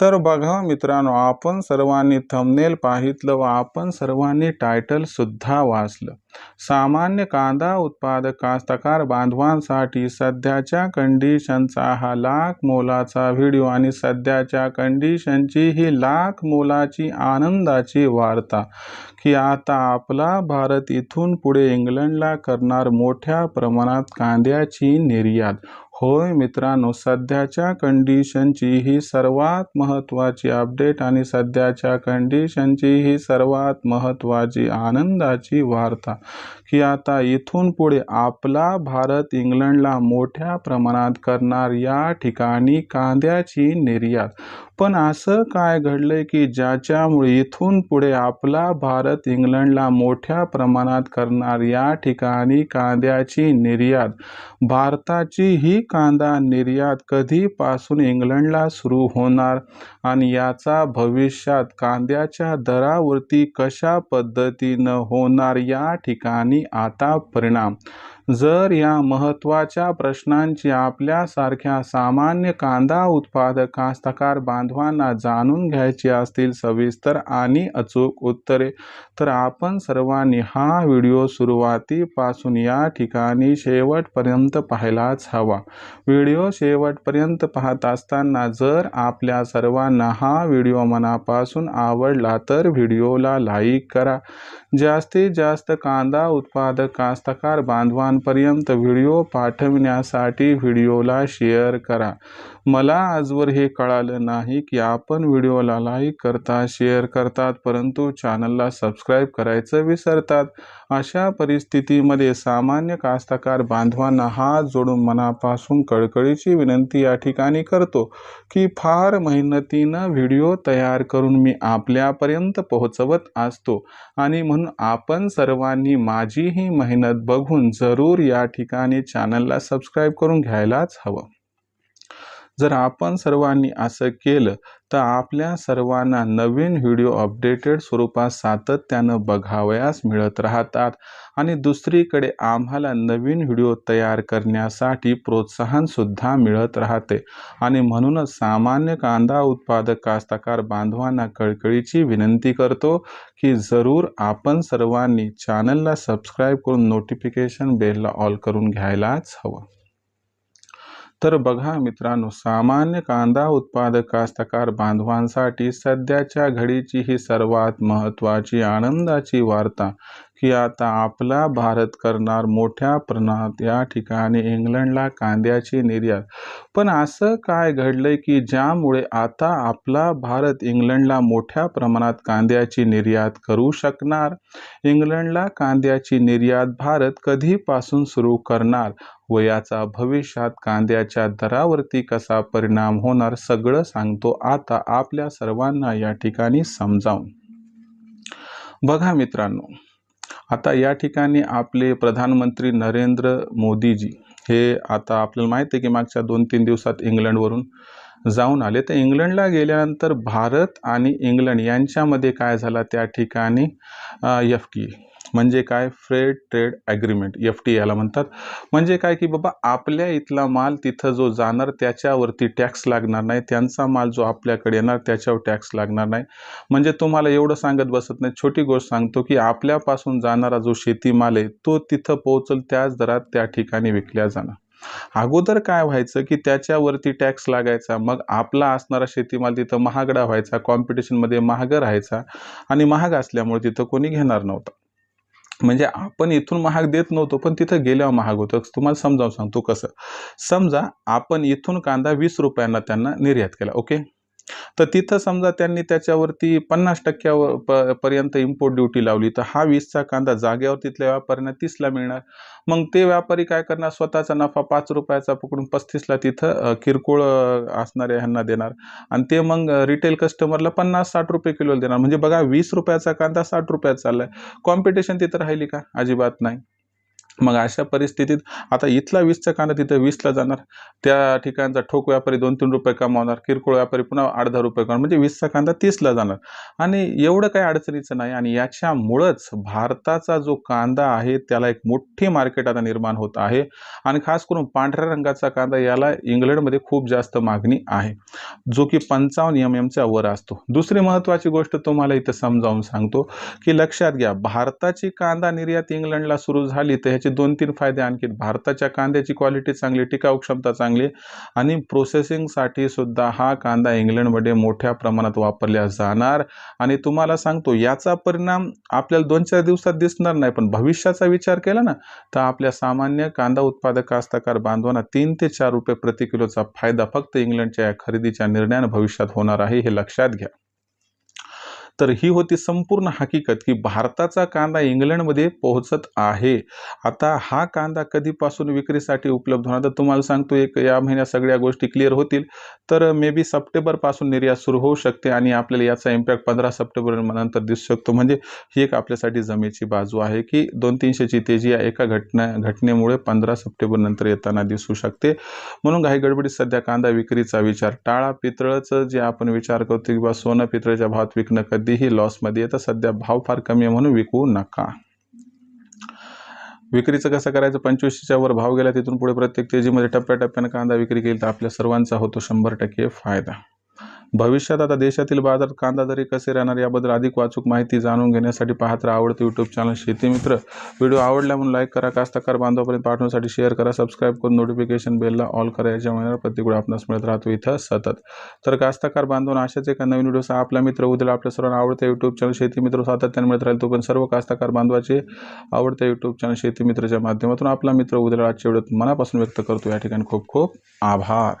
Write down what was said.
तर बघा मित्रांनो आपण सर्वांनी थंबनेल पाहितलं व आपण सर्वांनी टायटल सुद्धा वाचलं. सामान्य कांदा उत्पादक कास्तकार बांधवांसाठी सध्याच्या कंडिशनचा हा लाख मोलाचा व्हिडिओ आणि सध्याच्या कंडिशनची ही लाख मोलाची आनंदाची वार्ता की आता आपला भारत इथून पुढे इंग्लंडला करणार मोठ्या प्रमाणात कांद्याची निर्यात. होय मित्रांनो सध्याच्या कंडिशनची ही सर्वात महत्त्वाची अपडेट आणि सध्याच्या कंडिशनची ही सर्वात महत्त्वाची आनंदाची वार्ता की आता इथून पुढे आपला भारत इंग्लंडला मोठ्या प्रमाणात करणार या ठिकाणी कांद्याची निर्यात. पण असं काय घडलंय की ज्याच्यामुळे इथून पुढे आपला भारत इंग्लंडला मोठ्या प्रमाणात करणार? या ठिकाणी कांद्याची निर्यात. भारताची ही कांदा निर्यात कधीपासून इंग्लंडला सुरू होणार? आणि याचा भविष्यात कांद्याच्या दरावरती कशा पद्धतीनं होणार? या ठिकाणी आता परिणाम. जर या महत्त्वाच्या प्रश्नांची आपल्यासारख्या सामान्य कांदा उत्पादक कास्तकार बांधवांना जाणून घ्यायची असतील सविस्तर आणि अचूक उत्तरे तर आपण सर्वांनी हा व्हिडिओ सुरुवातीपासून या ठिकाणी शेवटपर्यंत पाहायलाच हवा. व्हिडिओ शेवटपर्यंत पाहत असताना जर आपल्या सर्वांना हा व्हिडिओ मनापासून आवडला तर व्हिडिओला लाईक करा. जास्तीत जास्त कांदा उत्पादक कास्तकार बांधवांपर्यंत व्हिडिओ पाठविण्यासाठी व्हिडिओला शेअर करा. मला आजवर हे कळालं नाही की आपण व्हिडिओला लाईक करता शेअर करतात परंतु चॅनलला सबस्क्राईब करायचं विसरतात. अशा परिस्थितीमध्ये सामान्य कास्तकार बांधवांना हात जोडून मनापासून कळकळीची विनंती या ठिकाणी करतो की फार मेहनतीनं व्हिडिओ तयार करून मी आपल्यापर्यंत पोहोचवत असतो. आणि म्हणून आपण सर्वांनी माझी ही मेहनत बघून जरूर या ठिकाणी चॅनलला सबस्क्राईब करून घ्यायलाच हवं. जर आपण सर्वांनी असं केलं तर आपल्या सर्वांना नवीन व्हिडिओ अपडेटेड स्वरूपात सातत्यानं बघावयास मिळत राहतात. आणि दुसरीकडे आम्हाला नवीन व्हिडिओ तयार करण्यासाठी प्रोत्साहनसुद्धा मिळत राहते. आणि म्हणूनच सामान्य कांदा उत्पादक कास्तकार बांधवांना कळकळीची विनंती करतो की जरूर आपण सर्वांनी चॅनलला सबस्क्राईब करून नोटिफिकेशन बेलला ऑल करून घ्यायलाच हवं. तर बघा मित्रांनो सामान्य कांदा उत्पादक कास्तकार बांधवांसाठी सध्याच्या घडीची ही सर्वात महत्त्वाची आनंदाची वार्ता. की आता आपला भारत करणार मोठ्या प्रमाणात या ठिकाणी इंग्लंडला कांद्याची निर्यात. पण असं काय घडलंय की ज्यामुळे आता आपला भारत इंग्लंडला मोठ्या प्रमाणात कांद्याची निर्यात करू शकणार? इंग्लंडला कांद्याची निर्यात भारत कधीपासून सुरू करणार? व याचा भविष्यात कांद्याच्या दरावरती कसा परिणाम होणार? सगळं सांगतो आता आपल्या सर्वांना या ठिकाणी समजावून. बघा मित्रांनो आता या ठिकाणी आपले प्रधानमंत्री नरेंद्र मोदीजी हे आता आपल्याला माहिती आहे की मागच्या दोन तीन दिवसात इंग्लंडवरून जाऊन आले. तर इंग्लंडला गेल्यानंतर भारत आणि इंग्लंड यांच्यामध्ये काय झाला त्या ठिकाणी? एफ टी म्हणजे काय? Free trade agreement F T याला म्हणतात. म्हणजे काय की बाबा आपल्या इथला माल तिथं जो जाणार त्याच्यावरती टॅक्स लागणार नाही. त्यांचा माल जो आपल्याकडे येणार त्याच्यावर टॅक्स लागणार नाही. म्हणजे तुम्हाला एवढं सांगत बसत नाही. छोटी गोष्ट सांगतो की आपल्यापासून जाणारा जो शेतीमाल आहे तो तिथं पोहोचल त्याच दरात त्या ठिकाणी विकल्या जाणार. अगोदर काय व्हायचं की त्याच्यावरती टॅक्स लागायचा. मग आपला असणारा शेतीमाल तिथं महागडा व्हायचा कॉम्पिटिशनमध्ये महाग राहायचा आणि महाग असल्यामुळे तिथं कोणी घेणार नव्हतं. म्हणजे आपण इथून महाग देत नव्हतो पण तिथं गेल्यावर महाग होतं. तुम्हाला समजावून सांगतो कसं. समजा आपण इथून कांदा वीस रुपयांना त्यांना निर्यात केला ओके? तर तिथं समजा त्यांनी त्याच्यावरती पन्नास टक्क्यावर प पर्यंत इम्पोर्ट ड्युटी लावली. तर हा वीसचा कांदा जागेवर तिथल्या व्यापाऱ्यांना तीसला मिळणार. मग ते व्यापारी काय करणार? स्वतःचा नफा पाच रुपयाचा पकडून पस्तीसला तिथं किरकोळ असणाऱ्या ह्यांना देणार. आणि ते मग रिटेल कस्टमरला पन्नास साठ रुपये किलोला देणार. म्हणजे बघा वीस रुपयाचा कांदा साठ रुपयात चाललाय. कॉम्पिटिशन तिथं राहिली का? अजिबात नाही. मग अशा परिस्थितीत आता इथला वीसचा कांदा तिथं वीसला जाणार. त्या ठिकाणचा ठोक व्यापारी दोन तीन रुपये कमावणार किरकोळ व्यापारी पुन्हा आठ दहा रुपये कमावणार म्हणजे वीसचा कांदा तीसला जाणार. आणि एवढं काही अडचणीचं नाही आणि याच्यामुळंच भारताचा जो कांदा आहे त्याला एक मोठी मार्केट आता निर्माण होत आहे. आणि खास करून पांढऱ्या रंगाचा कांदा याला इंग्लंडमध्ये खूप जास्त मागणी आहे. जो की पंचावन्न एम एमच्या वर असतो. दुसरी महत्त्वाची गोष्ट तुम्हाला इथं समजावून सांगतो की लक्षात घ्या भारताची कांदा निर्यात इंग्लंडला सुरू झाली तर ह्याची दोन तीन फायदे आणखी भारताच्या कांद्याची क्वालिटी चांगली टिकाऊ क्षमता चांगली आणि प्रोसेसिंगसाठी सुद्धा हा कांदा इंग्लंडमध्ये मोठ्या प्रमाणात वापरला जाणार. आणि तुम्हाला सांगतो याचा परिणाम आपल्याला दोन चार दिवसात दिसणार नाही पण भविष्याचा विचार केला ना तर आपल्या सामान्य कांदा उत्पादक कास्तकार बांधवांना तीन ते चार रुपये प्रति किलोचा फायदा फक्त इंग्लंडच्या या खरेदीच्या निर्णयानं भविष्यात होणार आहे हे लक्षात घ्या. तर ही होती संपूर्ण हकीकत की भारताचा कांदा इंग्लंडमध्ये पोहोचत आहे. आता हा कांदा कधीपासून विक्रीसाठी उपलब्ध होणार? तर तुम्हाला सांगतो एक या महिन्यात सगळ्या गोष्टी क्लिअर होतील. तर मे बी सप्टेंबरपासून निर्यात सुरू होऊ शकते आणि आपल्याला याचा इम्पॅक्ट पंधरा सप्टेंबर नंतर दिसू शकतो. म्हणजे ही एक आपल्यासाठी जमेची बाजू आहे की दोन तीनशेची तेजी या एका घटना घटनेमुळे पंधरा सप्टेंबर नंतर येताना दिसू शकते. म्हणून काही गडबडीत सध्या कांदा विक्रीचा विचार टाळा. पितळचं जे आपण विचार करतो किंवा सोनं पितळेच्या भावात विकणं कधीही लॉसमध्ये येतं. सध्या भाव फार कमी आहे म्हणून विकू नका. विक्रीचं कसं करायचं? पंचवीसच्या वर भाव गेला तिथून पुढे प्रत्येक तेजीमध्ये टप्प्याटप्प्यानं कांदा विक्री केली तर आपल्या सर्वांचा होतो शंभर टक्के फायदा. भविष्यात आता देशातील बाजारात कांदा दरी कसे राहणार याबद्दल अधिक वाचूक माहिती जाणून घेण्यासाठी पाहत राहा आवडतं यूट्यूब चॅनल शेतीमित्र व्हिडिओ आवडला म्हणून लाईक करा कास्तकार बांधवापर्यंत पाठवण्यासाठी शेअर करा सबस्क्राईब करून नोटिफिकेशन बेलला ऑल करा याच्यामुळे प्रत्येक आपणास मिळत राहतो इथं सतत. तर कास्तकार बांधून अशाच एका नवीन व्हिडिओचा आपला मित्र उद्याला आपल्या सर्वांना आवडतं यूट्यूब चॅनल शेतीमित्र सातत्याने मिळत राहील तो पण सर्व कास्तकार बांधवाचे आवडत्या यूट्यूब चॅनल शेतीमित्रच्या माध्यमातून आपला मित्र उद्याला आजच्या व्हिडिओत मनापासून व्यक्त करतो. या ठिकाणी खूप खूप आभार.